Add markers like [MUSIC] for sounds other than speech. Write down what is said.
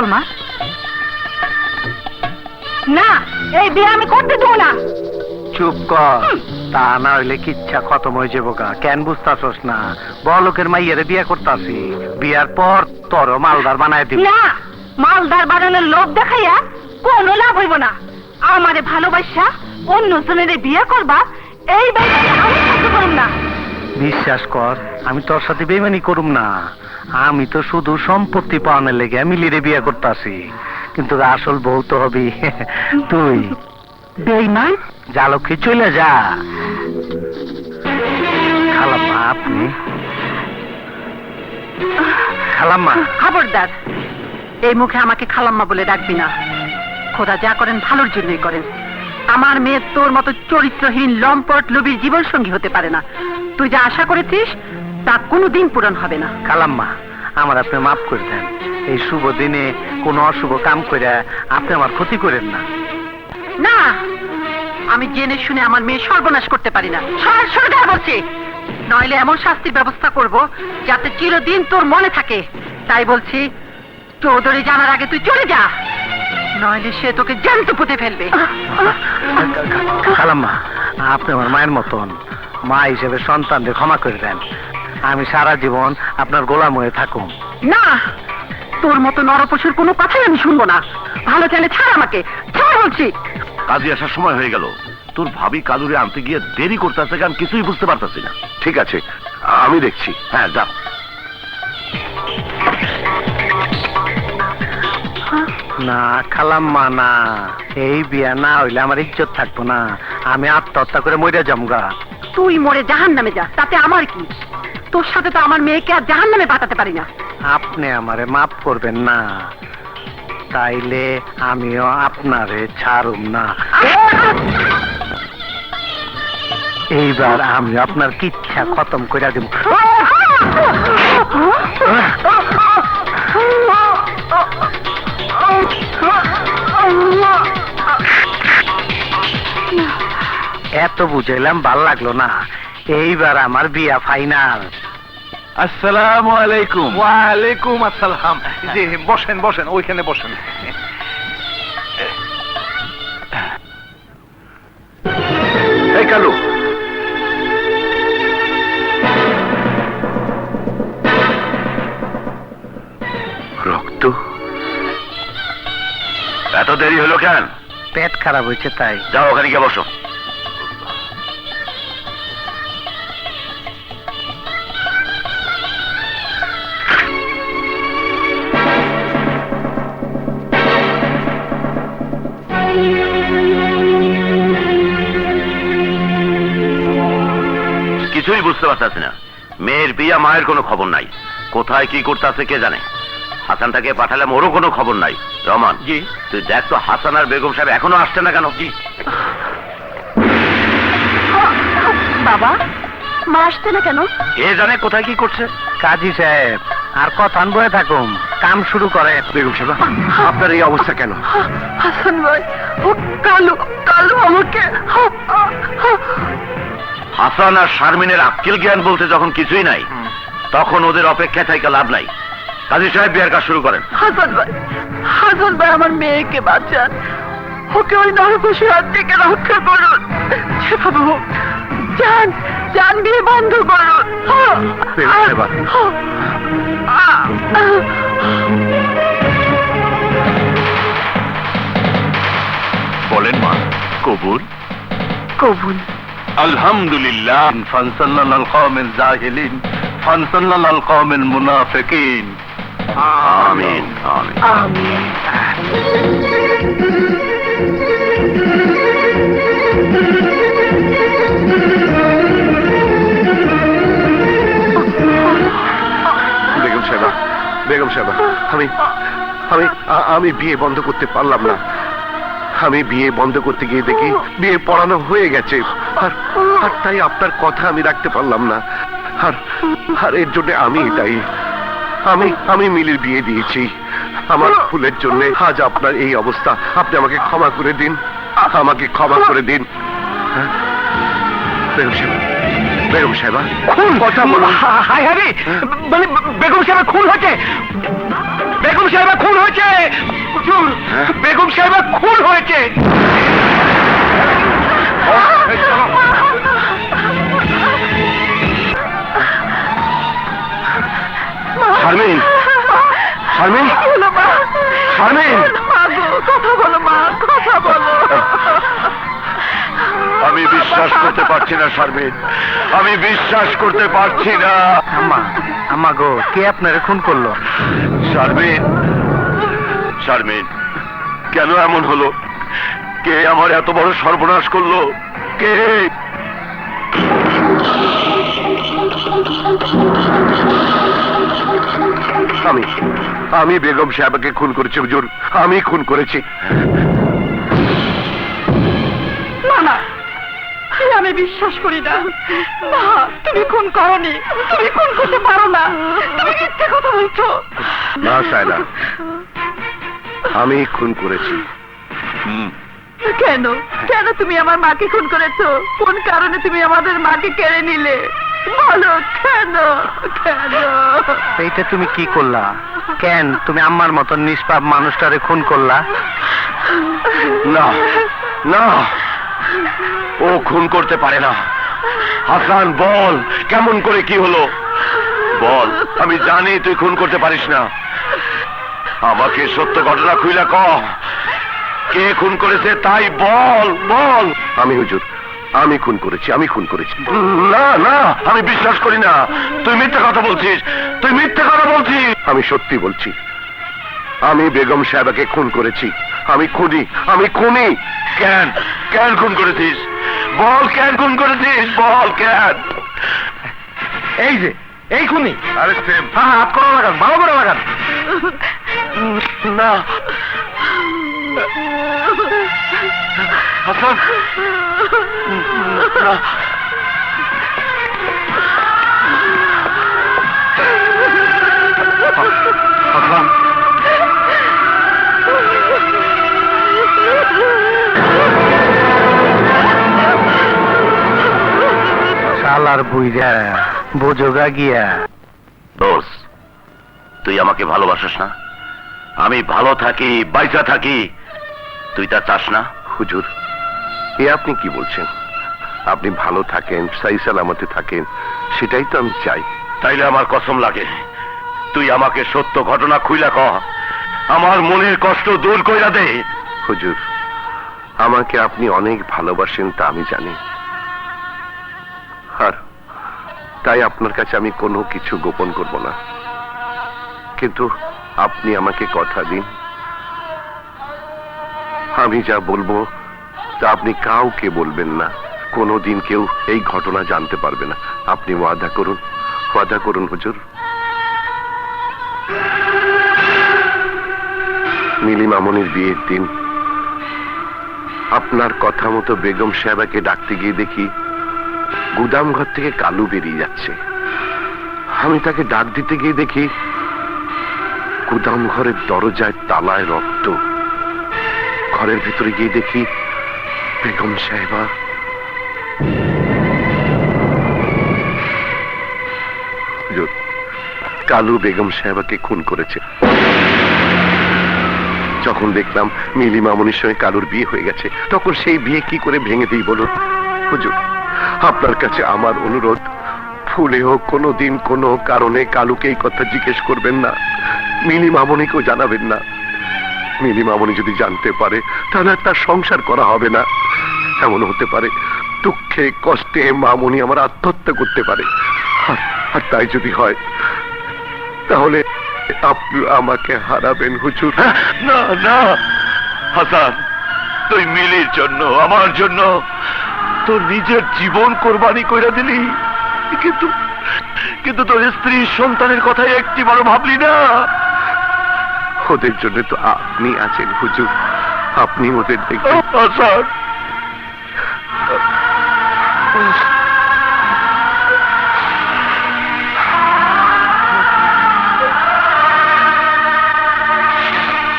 চল মা। না এই বিয়ে আমি করতে দেবো না। চুপ কর তা না হইলে কিচ্ছা খতম হয়ে যাব গা। কেন বুঝতাছস না? বলকের মাইয়ারে বিয়ে করতাছি। বিয়ার পর তোর মালদার বানায় দিব। না মালদার বানানোর লোভ দেখাইয়া কোনো লাভ হইব না। আমারে ভালোবাসা অন্য জনের বিয়ে করবা এই ব্যাপারে আমি সহ্য করুম না। বিশ্বাস কর আমি তোর সাথে বেমানি করুম না। আমি তো শুধু সম্পত্তি পাওয়ানোর লেগে মিলিরে বিয়ে করতাছি। কিন্তু আসল বউ তো হবি [LAUGHS] তুই। বেইমান জালকে চলে যা। খালাম্মা আপনি? খালাম্মা। খবরদার এই মুখে আমাকে খালাম্মা বলে ডাকবি না। খোদা যা করেন ভালোর জন্যই করেন। আমার মেয়ে তোর মতো চরিত্রহীন লম্পট লোভীর জীবন সঙ্গী হতে পারে না। তুই যা আশা করেছিস তা কোনোদিন পূরণ হবে না। খালাম্মা আমার আপনি মাফ করে দেন। এই শুভ দিনে কোনো অশুভ কাম করে আপনি আমার ক্ষতি করেন না। না আমি জেনে শুনে আমার মেয়ে সর্বনাশ করতে পারি না। সর সরে বলছি। নইলে এমন শাস্তির ব্যবস্থা করব যাতে চিরদিন তোর মনে থাকে। তাই বলছি চৌধুরী জানার আগে তুই চলে যা। নইলে সে তোকে জ্যান্ত পুঁতে ফেলবে। খালাম্মা আপনি আমার মায়ের মতন। মা হিসেবে সন্তানদের ক্ষমা করে দেন। আমি সারা জীবন আপনার গোলাম হয়ে থাকুম। না তোর মতো নরপশুর কোনো কথাই আমি শুনব না। ভালো চাইলে ছাড় আমাকে ছাড় বলছি। কাজে আসার সময় হয়ে গেল। তোর ভাবি কালুরে আনতে গিয়ে দেরি করতেছে আমি কিছুই বুঝতে পারতাছি না। ঠিক আছে আমি দেখছি। হ্যাঁ যা না খালাম্মা না। এই বিয়া না হইলে আমার ইজ্জত থাকব না। আমি আত্মহত্যা করে মরে জমগা তুই মরে জাহান নামে যা তাতে আমার কি? তোর সাথে তো আমার মেয়েকে আর জাহান নামে পাঠাতে পারি না। আপনি আমারে মাফ করবেন না। তাইলে আমিও আপনারে ছাড়ুম না। এইবার আমি আপনার কিচ্ছা খতম করে দেব এত বুঝাইলাম ভালো লাগল না। এইবার আমার বিয়া ফাইনাল আসসালামু আলাইকুম। ওয়ালাইকুম আসসালাম। জি বসেন বসেন ওইখানে বসেন। এই কালু। রক্ত? এত দেরি হলো কেন? পেট খারাপ হয়েছে তাই। যাও ওখানে গিয়ে বসো। কিছুই বুঝতে পারতাছি না। মেয়ের বিয়া মায়ের কোনো খবর নাই। কোথায় কি করতেছে কে জানে? হাসানটাকে পাঠালাম ওরও কোনো খবর নাই। রহমান জি। তুই দেখ তো হাসান আর বেগম সাহেব এখনও আসছে না কেন? জি। বাবা মা আসছে না কেন? কে জানে কোথায় কি করছে? কাজী সাহেব আর কথা বয়ে থাকুম কাম শুরু করে বেগম সাহেব আপনার এই অবস্থা কেন? হাসান ভাই ও কালো কালো আমাকে। হাসান আর শারমিনের আক্কেল জ্ঞান বলতে যখন কিছুই নাই তখন ওদের অপেক্ষা থেকে লাভ নাই। কাজী সাহেব বিয়ার কাজ শুরু করেন। হাসান ভাই হাসান ভাই আমার মেয়েকে বাঁচান। ওকে ওই নরপশুর হাত থেকে রক্ষা করুন। যেভাবে হোক যান যান বিয়ে বন্ধ করুন। বলেন মা কবুল? কবুল। আলহামদুলিল্লাহ। ফানসাল্লাল কওমিল জাহিলিন ফানসাল্লাল কওমিল মুনাফিকিন। আমিন আমিন আমিন। বেগম সাহেবা বেগম সাহেবা আমি আমি আমি বিয়ে বন্ধ করতে পারলাম না। আমি বিয়ে বন্ধ করতে গিয়ে দেখি বিয়ে পড়ানো হয়ে গেছে। আর আর তাই আপনার কথা আমি রাখতে পারলাম না। আর আর এর জন্য আমি তাই আমি আমি মিলির বিয়ে দিয়েছি। আমার ভুলের জন্য আজ আপনার এই অবস্থা। আপনি আমাকে ক্ষমা করে দিন। আমাকে ক্ষমা করে দিন। হ্যাঁ? বেগম সাহেবা বেগম সাহেবা কথা বলুন। হাই হাবি মানে বেগম সাহেব খুন হয়েছে। বেগম সাহেব খুন হয়েছে। শারমিন এই চলো। শারমিন শারমিন শারমিন। কথা বলো মা কথা বলো। আমি বিশ্বাস করতে পারছি না শারমিন। আমি বিশ্বাস করতে পারছি না। আম্মা আম্মা গো কে আপনারে খুন করল? শারমিন শারমিন কেন এমন হলো? কে আমার এত বড় সর্বনাশ করল? কে? আমি আমি বেগম সাহেবকে খুন করেছি হুজুর। আমি খুন করেছি। না না আমি বিশ্বাস করি না। না তুমি খুন করনি। তুমি খুন করতে পারো না। তুমি মিথ্যে কথা বলছো। না সাইলা আমি খুন করেছি। কেন? কেন তুমি আমার মাকে খুন করেছ? কোন কারণে তুমি আমাদের মাকে কেড়ে নিলে? বলো কেন? কেন? এইটা তুমি কি করলা? কেন? তুমি আম্মার মতন নিষ্পাপ মানুষটারে খুন করলা? না না। ও খুন করতে পারে না। হাসান বল কেমন করে কি হলো? বল আমি জানি তুই খুন করতে পারিস না। আমাকে সত্য ঘটনা খুইলা ক। কে খুন করেছে তাই বল বল। আমি হুজুর আমি খুন করেছি আমি খুন করেছি। না না আমি বিশ্বাস করি না। তুই মিথ্যে কথা বলছিস তুই মিথ্যে কথা বলছিস। আমি সত্যি বলছি আমি বেগম সাহেবাকে খুন করেছি। আমি খুনি আমি খুনি। কেন কেন খুন করেছিস? বল কেন খুন করেছিস? বল কেন? এই যে এই খুনি। আরে সেম। হ্যাঁ হাত করো লাগান ভালো করে লাগান। [LAUGHS] না হাসান না হাসান শালার বুইরা বোঝোগা গিয়া। দোষ তুই আমাকে ভালোবাসিস না? আমি ভালো থাকি বাইচা থাকি। তুই তা চাস না? হুজুর এ আপনি কি বলছেন? আপনি ভালো থাকেন সাই সালামতে থাকেন সেটাই তো আমি চাই। তাইলে আমার কসম লাগে। তুই আমাকে সত্য ঘটনা খুইলা কহ আমার মনের কষ্ট দূর কইরা দে। হুজুর আমাকে আপনি অনেক ভালোবাসেন তা আমি জানি। আর তাই আপনার কাছে আমি কোনো কিছু গোপন করব না। কিন্তু আপনি আমাকে কথা দিন। আমি যা বলব, তা আপনি কাউকে বলবেন না। কোনোদিন কেউ এই ঘটনা জানতে পারবে না। আপনি ওয়াদা করুন। ওয়াদা করুন, হুজুর। মিলি মামনির বিয়ের দিন। আপনার কথা মতো বেগম সাহেবাকে ডাকতে গিয়ে দেখি গুদাম ঘর থেকে কালু বেরিয়ে যাচ্ছে। আমি তাকে ডাক দিতে গিয়ে দেখি গুদাম ঘরের দরজায় তালায় রক্ত। ঘরের ভিতরে গিয়ে দেখি বেগম সাহেবা। কালু বেগম সাহেবাকে খুন করেছে। যখন দেখলাম মিলি মামনির সঙ্গে কালুর বিয়ে হয়ে গেছে, তখন সেই বিয়ে কি করে ভেঙে দিই বলুন? হুজুর, আপনার কাছে আমার অনুরোধ ফুলে হোক কোনো দিন কোনো কারণে কালুকে এই কথা জিজ্ঞেস করবেন না। মিলি মামনিকেও জানাবেন না। মিলি মামনি যদি জানতে পারে, তাহলে তার সংসার করা হবে না। এমন হতে পারে, দুঃখে, কষ্টে মামনি আমার আত্মহত্যা করতে পারে। আর- তাই যদি হয়, তাহলে আপনি আমাকে হারাবেন, হুজুর। না না, হাসান, তুই মিলির জন্য, আমার জন্য, তোর নিজের জীবন কোরবানি কইরা দিলি। কিন্তু কিন্তু তোর স্ত্রী সন্তানের কথাই একটি বড় ভাবলি না। ওদের জন্য তো আপনি আছেন হুজুর। আপনি ওদের দেখবেন।